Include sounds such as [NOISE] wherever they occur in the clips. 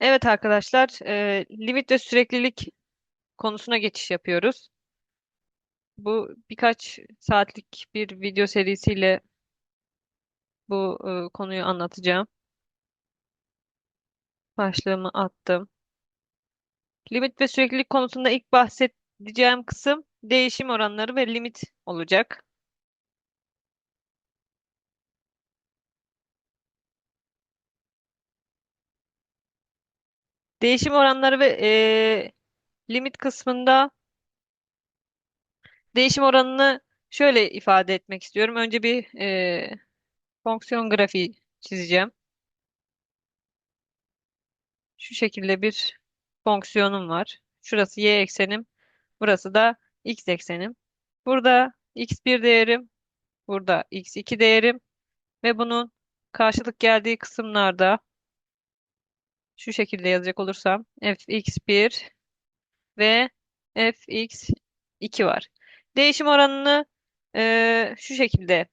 Evet arkadaşlar, e, limit ve süreklilik konusuna geçiş yapıyoruz. Bu birkaç saatlik bir video serisiyle bu e, konuyu anlatacağım. Başlığımı attım. Limit ve süreklilik konusunda ilk bahsedeceğim kısım değişim oranları ve limit olacak. Değişim oranları ve e, limit kısmında değişim oranını şöyle ifade etmek istiyorum. Önce bir e, fonksiyon grafiği çizeceğim. Şu şekilde bir fonksiyonum var. Şurası y eksenim, burası da x eksenim. Burada x1 değerim, burada x2 değerim ve bunun karşılık geldiği kısımlarda şu şekilde yazacak olursam fx1 ve fx2 var. Değişim oranını e, şu şekilde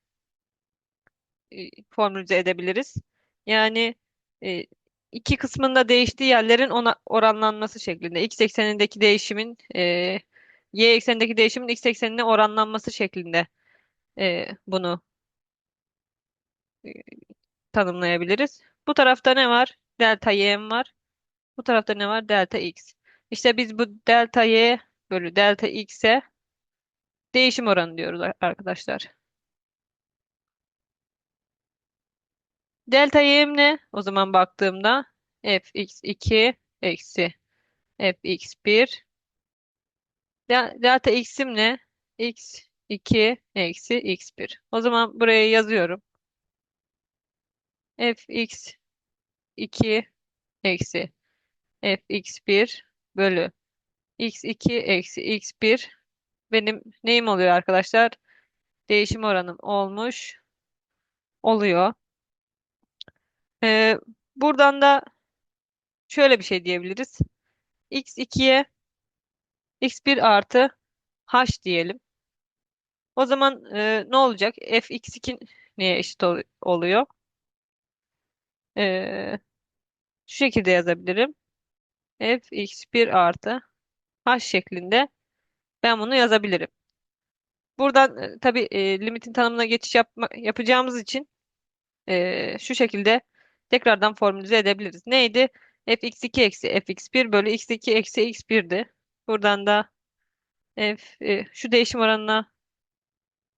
e, formülize edebiliriz. Yani e, iki kısmında değiştiği yerlerin ona oranlanması şeklinde. X eksenindeki değişimin e, Y eksenindeki değişimin X eksenine oranlanması şeklinde e, bunu e, tanımlayabiliriz. Bu tarafta ne var? Delta y'm var. Bu tarafta ne var? Delta x. İşte biz bu delta y bölü delta x'e değişim oranı diyoruz arkadaşlar. Delta y'm ne? O zaman baktığımda fx2 eksi fx1 De- delta x'im ne? x2 eksi x1. O zaman buraya yazıyorum. Fx2 eksi fx1 bölü x2 eksi x1 benim neyim oluyor arkadaşlar? Değişim oranım olmuş oluyor. Ee, buradan da şöyle bir şey diyebiliriz. x2'ye x1 artı h diyelim. O zaman e, ne olacak? fx2 neye eşit ol- oluyor? Ee, şu şekilde yazabilirim. fx1 artı h şeklinde ben bunu yazabilirim. Buradan e, tabii e, limitin tanımına geçiş yapma, yapacağımız için e, şu şekilde tekrardan formülize edebiliriz. Neydi? fx2 eksi fx1 bölü x2 eksi x1'di. Buradan da f e, şu değişim oranına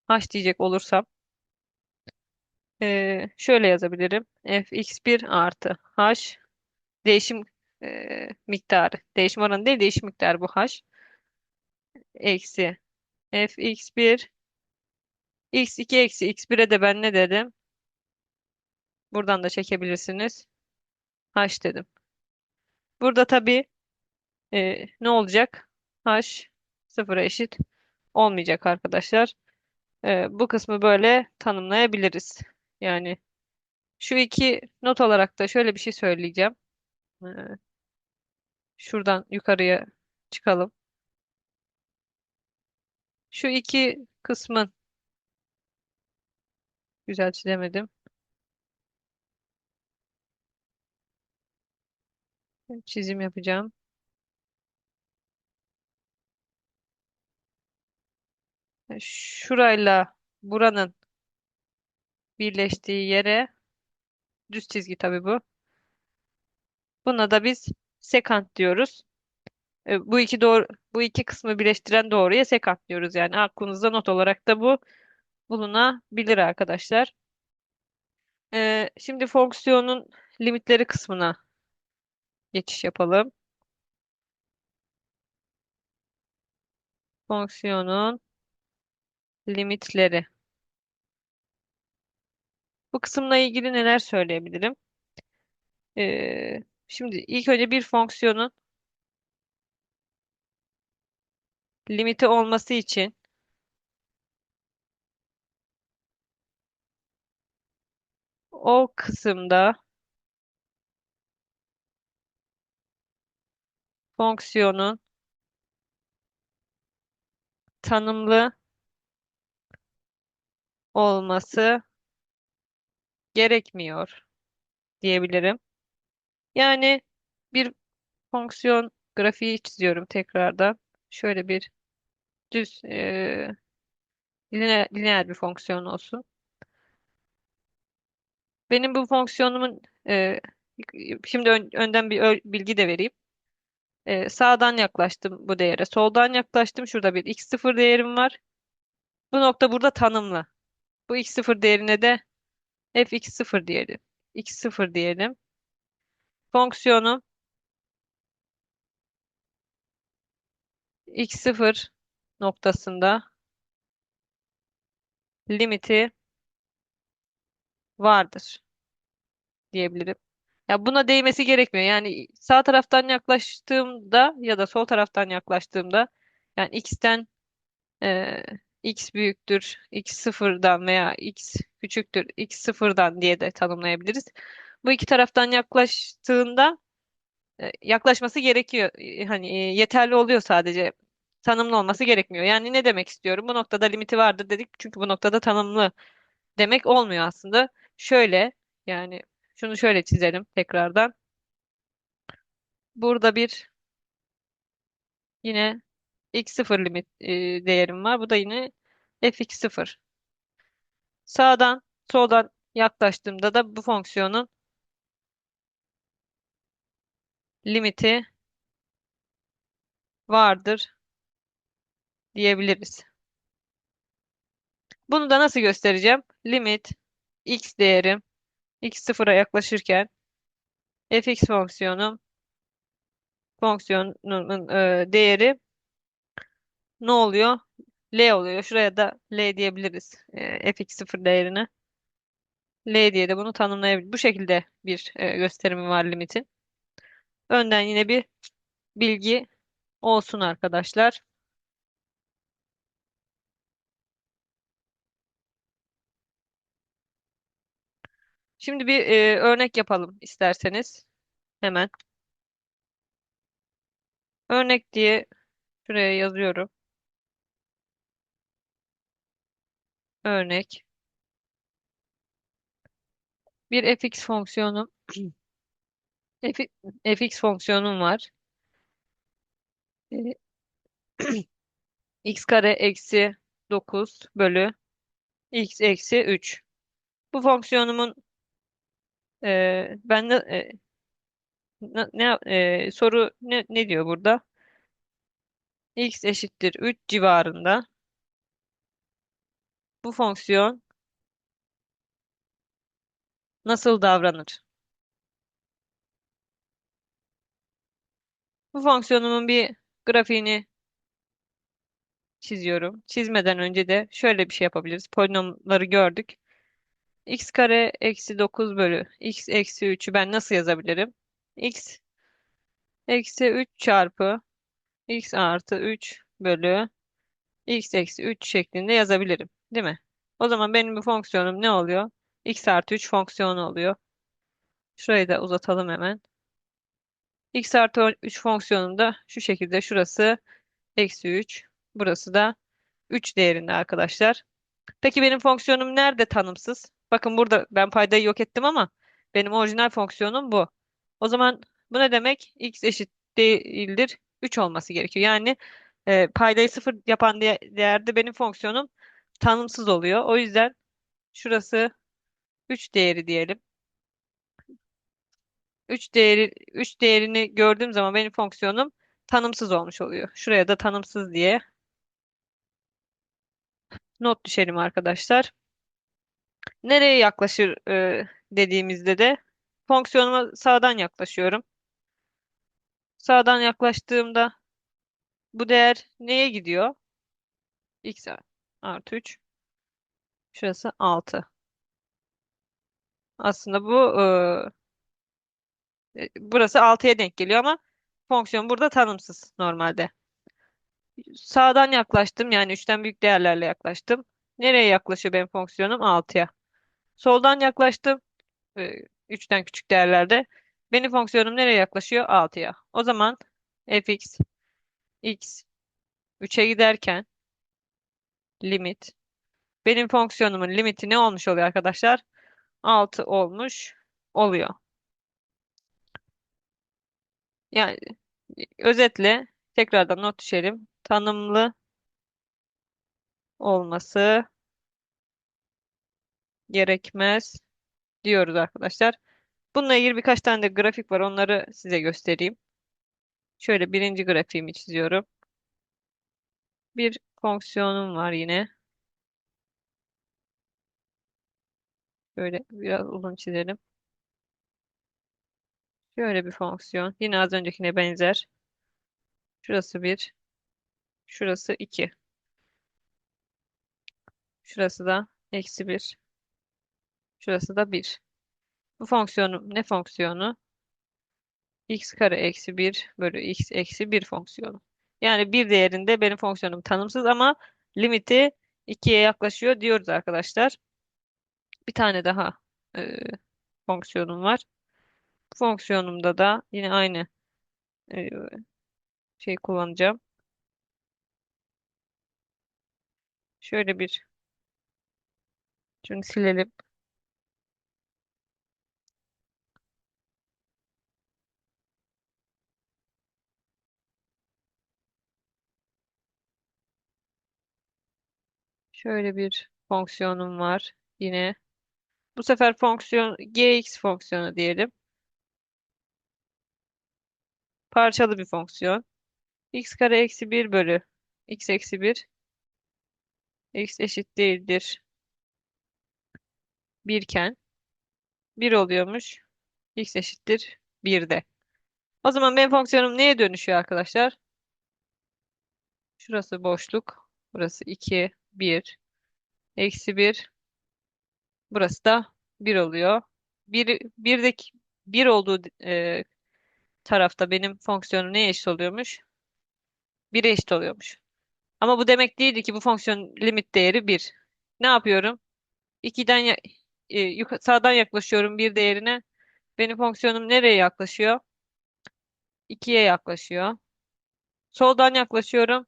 h diyecek olursam e, şöyle yazabilirim. fx1 artı h değişim e, miktarı. Değişim oranı değil değişim miktarı bu h. Eksi fx1 x2 eksi x1'e de ben ne dedim? Buradan da çekebilirsiniz. h dedim. Burada tabii e, ne olacak? h sıfıra eşit olmayacak arkadaşlar. E, bu kısmı böyle tanımlayabiliriz. Yani şu iki not olarak da şöyle bir şey söyleyeceğim. Şuradan yukarıya çıkalım. Şu iki kısmın güzel çizemedim. Çizim yapacağım. Şurayla buranın birleştiği yere düz çizgi tabii bu. Buna da biz sekant diyoruz. E, bu iki doğru bu iki kısmı birleştiren doğruya sekant diyoruz. Yani aklınızda not olarak da bu bulunabilir arkadaşlar. E, şimdi fonksiyonun limitleri kısmına geçiş yapalım. Fonksiyonun limitleri. Bu kısımla ilgili neler söyleyebilirim? E, şimdi ilk önce bir fonksiyonun limiti olması için o kısımda fonksiyonun tanımlı olması gerekmiyor diyebilirim. Yani Bir fonksiyon grafiği çiziyorum tekrardan. Şöyle bir düz e, lineer, lineer bir fonksiyon olsun. Benim bu fonksiyonumun e, şimdi ön- önden bir bilgi de vereyim. E, sağdan yaklaştım bu değere. Soldan yaklaştım. Şurada bir x0 değerim var. Bu nokta burada tanımlı. Bu x0 değerine de fx0 diyelim. x0 diyelim. Fonksiyonum x0 noktasında limiti vardır diyebilirim. Ya buna değmesi gerekmiyor. Yani sağ taraftan yaklaştığımda ya da sol taraftan yaklaştığımda yani x'ten e, x büyüktür x sıfırdan veya x küçüktür x sıfırdan diye de tanımlayabiliriz. Bu iki taraftan yaklaştığında e, yaklaşması gerekiyor. E, Hani e, yeterli oluyor sadece. Tanımlı olması gerekmiyor. Yani ne demek istiyorum? Bu noktada limiti vardır dedik. Çünkü bu noktada tanımlı demek olmuyor aslında. Şöyle yani şunu şöyle çizelim tekrardan. Burada bir yine x0 limit e, değerim var. Bu da yine fx0. Sağdan soldan yaklaştığımda da bu fonksiyonun limiti vardır diyebiliriz. Bunu da nasıl göstereceğim? Limit x değerim x sıfıra yaklaşırken fx fonksiyonum fonksiyonumun e, değeri ne oluyor? L oluyor. Şuraya da L diyebiliriz. E, fx sıfır değerini. L diye de bunu tanımlayabiliriz. Bu şekilde bir e, gösterimi var limitin. Önden yine bir bilgi olsun arkadaşlar. Şimdi bir e, örnek yapalım isterseniz. Hemen. Örnek diye şuraya yazıyorum. Örnek. Bir fx fonksiyonu [CLEARS THROAT] f, fx fonksiyonum var. E, [CLEARS THROAT] x kare eksi 9 bölü x eksi 3. Bu fonksiyonumun e, ben de, e, ne e, soru ne, ne diyor burada? x eşittir 3 civarında. Bu fonksiyon nasıl davranır? Bu fonksiyonumun bir grafiğini çiziyorum. Çizmeden önce de şöyle bir şey yapabiliriz. Polinomları gördük. x kare eksi 9 bölü x eksi 3'ü ben nasıl yazabilirim? x eksi 3 çarpı x artı 3 bölü x eksi 3 şeklinde yazabilirim. Değil mi? O zaman benim bu fonksiyonum ne oluyor? x artı 3 fonksiyonu oluyor. Şurayı da uzatalım hemen. X artı 3 fonksiyonum da şu şekilde şurası eksi 3. Burası da 3 değerinde arkadaşlar. Peki benim fonksiyonum nerede tanımsız? Bakın burada ben paydayı yok ettim ama benim orijinal fonksiyonum bu. O zaman bu ne demek? x eşit değildir 3 olması gerekiyor. Yani e, paydayı 0 yapan de- değerde benim fonksiyonum tanımsız oluyor. O yüzden şurası 3 değeri diyelim. 3 değeri 3 değerini gördüğüm zaman benim fonksiyonum tanımsız olmuş oluyor. Şuraya da tanımsız diye not düşelim arkadaşlar. Nereye yaklaşır e, dediğimizde de fonksiyonuma sağdan yaklaşıyorum. Sağdan yaklaştığımda bu değer neye gidiyor? x artı 3. Şurası 6. Aslında bu e, burası 6'ya denk geliyor ama fonksiyon burada tanımsız normalde. Sağdan yaklaştım yani 3'ten büyük değerlerle yaklaştım. Nereye yaklaşıyor benim fonksiyonum? 6'ya. Soldan yaklaştım. e, 3'ten küçük değerlerde. Benim fonksiyonum nereye yaklaşıyor? 6'ya. O zaman fx x 3'e giderken limit benim fonksiyonumun limiti ne olmuş oluyor arkadaşlar? 6 olmuş oluyor. Yani özetle tekrardan not düşelim. Tanımlı olması gerekmez diyoruz arkadaşlar. Bununla ilgili birkaç tane de grafik var. Onları size göstereyim. Şöyle birinci grafiğimi çiziyorum. Bir fonksiyonum var yine. Böyle biraz uzun çizelim. Şöyle bir fonksiyon. Yine az öncekine benzer. Şurası 1. Şurası 2. Şurası da eksi 1. Şurası da 1. Bu fonksiyonum ne fonksiyonu? x kare eksi 1 bölü x eksi 1 fonksiyonu. Yani bir değerinde benim fonksiyonum tanımsız ama limiti 2'ye yaklaşıyor diyoruz arkadaşlar. Bir tane daha e, fonksiyonum var. Fonksiyonumda da yine aynı e, şey kullanacağım. Şöyle bir şunu silelim. Şöyle bir fonksiyonum var. Yine bu sefer fonksiyon gx fonksiyonu diyelim. Parçalı bir fonksiyon. x kare eksi 1 bölü x eksi 1 x eşit değildir 1 iken 1 oluyormuş. x eşittir 1'de. O zaman benim fonksiyonum neye dönüşüyor arkadaşlar? Şurası boşluk. Burası 2, 1. Eksi 1. Burası da 1 oluyor. 1, 1'deki 1 olduğu e, tarafta benim fonksiyonum neye eşit oluyormuş? 1'e eşit oluyormuş. Ama bu demek değildi ki bu fonksiyon limit değeri 1. Ne yapıyorum? 2'den ya, e, sağdan yaklaşıyorum 1 değerine. Benim fonksiyonum nereye yaklaşıyor? 2'ye yaklaşıyor. Soldan yaklaşıyorum.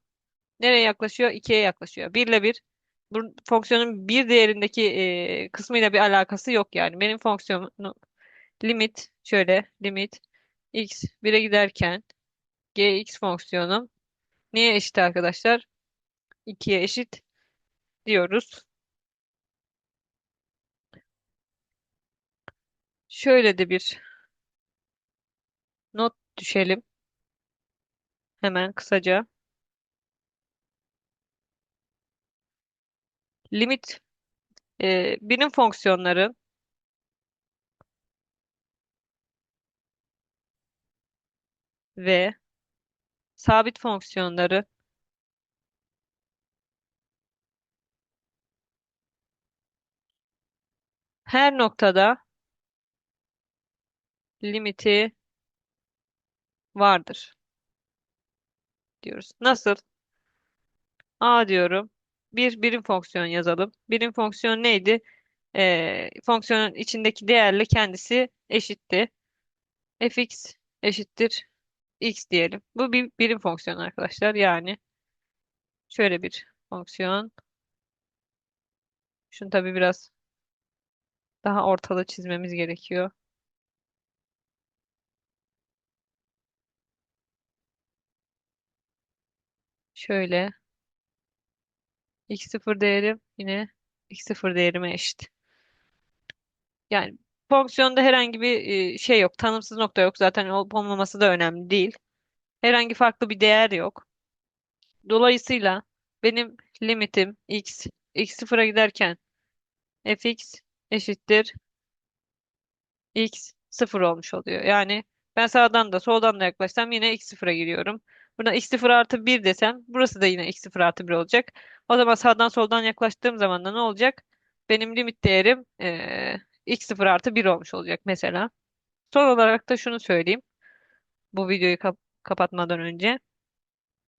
Nereye yaklaşıyor? 2'ye yaklaşıyor. 1 ile 1. Bu fonksiyonun bir değerindeki e, kısmıyla bir alakası yok yani. Benim fonksiyonum limit şöyle limit x 1'e giderken gx fonksiyonum neye eşit arkadaşlar? 2'ye eşit diyoruz. Şöyle de bir not düşelim. Hemen kısaca. Limit e, birim fonksiyonları ve sabit fonksiyonları her noktada limiti vardır diyoruz. Nasıl? A diyorum. Bir birim fonksiyon yazalım. Birim fonksiyon neydi? Ee, fonksiyonun içindeki değerle kendisi eşitti. fx eşittir x diyelim. Bu bir birim fonksiyon arkadaşlar. Yani şöyle bir fonksiyon. Şunu tabii biraz daha ortalı çizmemiz gerekiyor. Şöyle x0 değerim yine x0 değerime eşit. Yani fonksiyonda herhangi bir şey yok. Tanımsız nokta yok. Zaten olup olmaması da önemli değil. Herhangi farklı bir değer yok. Dolayısıyla benim limitim x, x sıfıra giderken fx eşittir x sıfır olmuş oluyor. Yani ben sağdan da soldan da yaklaşsam yine x sıfıra giriyorum. Burada x sıfır artı 1 desem burası da yine x sıfır artı 1 olacak. O zaman sağdan soldan yaklaştığım zaman da ne olacak? Benim limit değerim x sıfır artı 1 olmuş olacak mesela. Son olarak da şunu söyleyeyim. Bu videoyu kap- kapatmadan önce.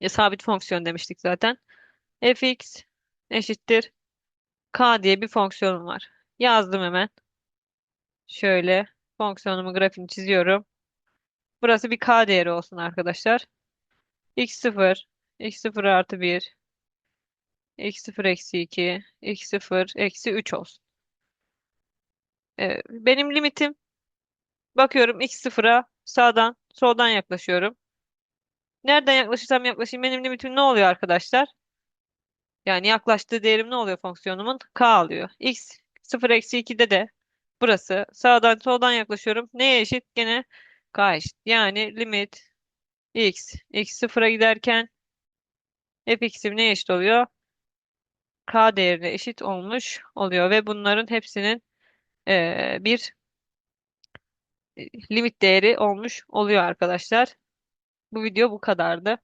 E, sabit fonksiyon demiştik zaten. fx eşittir k diye bir fonksiyonum var. Yazdım hemen. Şöyle fonksiyonumun grafiğini çiziyorum. Burası bir k değeri olsun arkadaşlar. x0, x0 artı 1, x0 eksi 2, x0 eksi 3 olsun. Ee, benim limitim bakıyorum x0'a sağdan soldan yaklaşıyorum. Nereden yaklaşırsam yaklaşayım benim limitim ne oluyor arkadaşlar? Yani yaklaştığı değerim ne oluyor fonksiyonumun? K alıyor. X 0 eksi 2'de de burası sağdan soldan yaklaşıyorum. Neye eşit? Gene K eşit. Yani limit x x sıfıra giderken fx'im neye eşit oluyor? K değerine eşit olmuş oluyor ve bunların hepsinin eee, bir e, limit değeri olmuş oluyor arkadaşlar. Bu video bu kadardı.